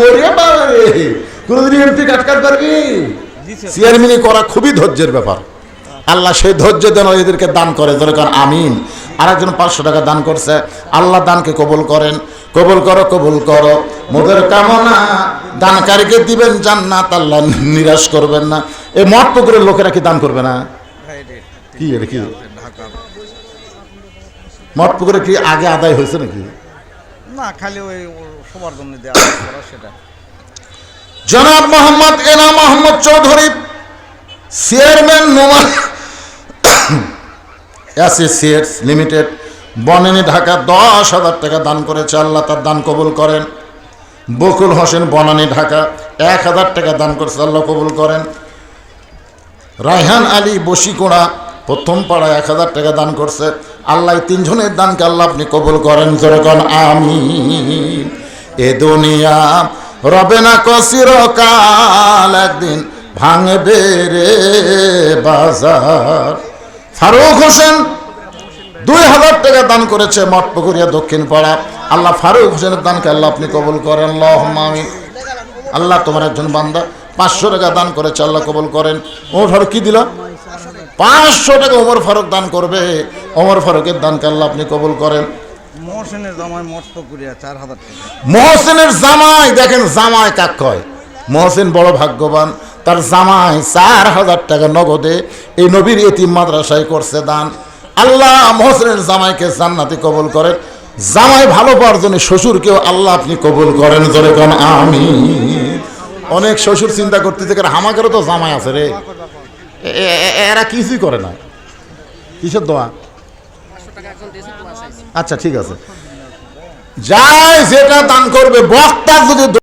ওরে বাবা রে কোনদিন এমপি কাটকাট পারবি চেয়ারম্যানই করা খুবই ধৈর্যের ব্যাপার। আল্লাহ সেই ধৈর্য দেন এদেরকে দান করে দরকার আমিন। আরেকজন পাঁচশো টাকা দান করছে আল্লাহ দানকে কবুল করেন। কবুল করো কবুল করো। মোদের কামনা দানকারীকে দিবেন জান্নাত আল্লাহ নিরাশ করবেন না। এই মঠ পুকুরের লোকেরা কি দান করবে না? কি এটা কি? মঠ পুকুরে কি আগে আদায় হয়েছে নাকি? না, খালি ওই সবার জন্য দেওয়া সেটা। জনাব Mohammad Ena Mohammad Chowdhury, chairman Noman associates limited, Banani, Dhaka, দশ হাজার টাকা দান করেছে। আল্লাহ তার দান কবুল করেন। বকুল হোসেন, বনানী, ঢাকা, এক হাজার টাকা দান করেছে। আল্লাহ কবুল করেন। রায়হান আলী বসিকোড়া, প্রথম পাড়া এক হাজার টাকা দান করছে। আল্লাহ তিনজনের দানকে আল্লাহ আপনি কবুল করেন যেরকম আমি এ দুনিয়া রবে না কসির কাল একদিন ভাঙবে রে বাজার। ফারুক হোসেন দুই হাজার টাকা দান করেছে মঠপুকুরিয়া দক্ষিণ পাড়া। আল্লাহ ফারুক হোসেনের দানকে আল্লাহ আপনি কবুল করেন আমি আল্লাহ তোমার একজন বান্দা, পাঁচশো টাকা দান করেছে, আল্লাহ কবুল করেন। ওমর ফারুক, কি দিল? পাঁচশো টাকা ওমর ফারুক দান করবে। ওমর ফারুকের দান আল্লাহ আপনি কবুল করেন? মহসেনের জামাই মস্ত করিয়া চার হাজার টাকা। মহসিনের জামাই দেখেন জামাই কাক কয়? মহসিন বড় ভাগ্যবান তার জামাই চার হাজার টাকা নগদে এই নবীর এতিম মাদ্রাসায় করছে দান। আল্লাহ মহসেনের জামাইকে জান্নাতি কবুল করেন। জামাই ভালো পাওয়ার জন্য শ্বশুরকেও আল্লাহ আপনি কবুল করেন ধরে আমি অনেক শ্বশুর চিন্তা করতে থেকে হামাকেরও তো জামাই আছে রে। এরা কিছুই করে না। কিসের দোয়া? আচ্ছা ঠিক আছে। যাই, যেটা দান করবে বক্তা যদি